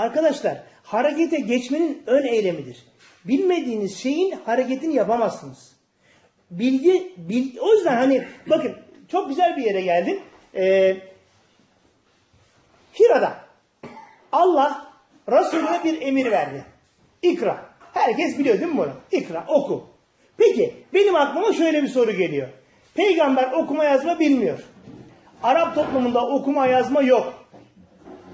Arkadaşlar harekete geçmenin ön eylemidir. Bilmediğiniz şeyin hareketini yapamazsınız. Bilgi, bil, o yüzden hani bakın çok güzel bir yere geldim. Ee, Hira'da Allah Resulüne bir emir verdi. İkra. Herkes biliyor değil mi bunu? İkra, oku. Peki benim aklıma şöyle bir soru geliyor. Peygamber okuma yazma bilmiyor. Arap toplumunda okuma yazma yok.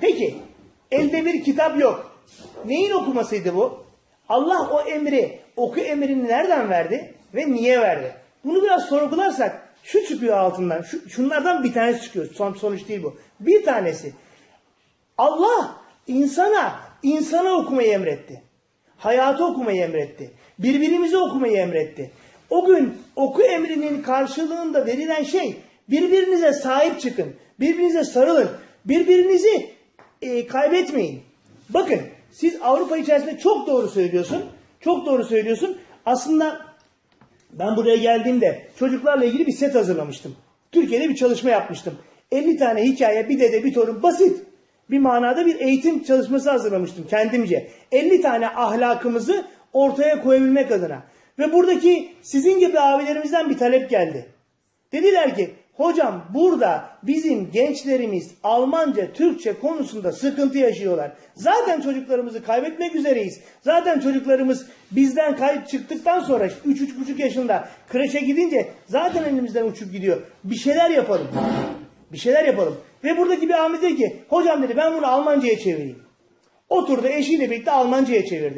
Peki elde bir kitap yok. Neyin okumasıydı bu? Allah o emri, oku emrini nereden verdi ve niye verdi? Bunu biraz sorgularsak şu çıkıyor altından. Şu, şunlardan bir tanesi çıkıyor. Son sonuç değil bu. Bir tanesi. Allah insana, insana okumayı emretti. Hayatı okumayı emretti. Birbirimizi okumayı emretti. O gün oku emrinin karşılığında verilen şey birbirinize sahip çıkın. Birbirinize sarılın. Birbirinizi e, kaybetmeyin. Bakın siz Avrupa içerisinde çok doğru söylüyorsun. Çok doğru söylüyorsun. Aslında ben buraya geldiğimde çocuklarla ilgili bir set hazırlamıştım. Türkiye'de bir çalışma yapmıştım. 50 tane hikaye, bir dede, bir torun basit. Bir manada bir eğitim çalışması hazırlamıştım kendimce. 50 tane ahlakımızı ortaya koyabilmek adına. Ve buradaki sizin gibi abilerimizden bir talep geldi. Dediler ki hocam burada bizim gençlerimiz Almanca, Türkçe konusunda sıkıntı yaşıyorlar. Zaten çocuklarımızı kaybetmek üzereyiz. Zaten çocuklarımız bizden kayıp çıktıktan sonra 3-3,5 yaşında kreşe gidince zaten elimizden uçup gidiyor. Bir şeyler yapalım. Bir şeyler yapalım. Ve buradaki bir Ahmet dedi ki hocam dedi ben bunu Almanca'ya çevireyim. Oturdu eşiyle birlikte Almanca'ya çevirdi.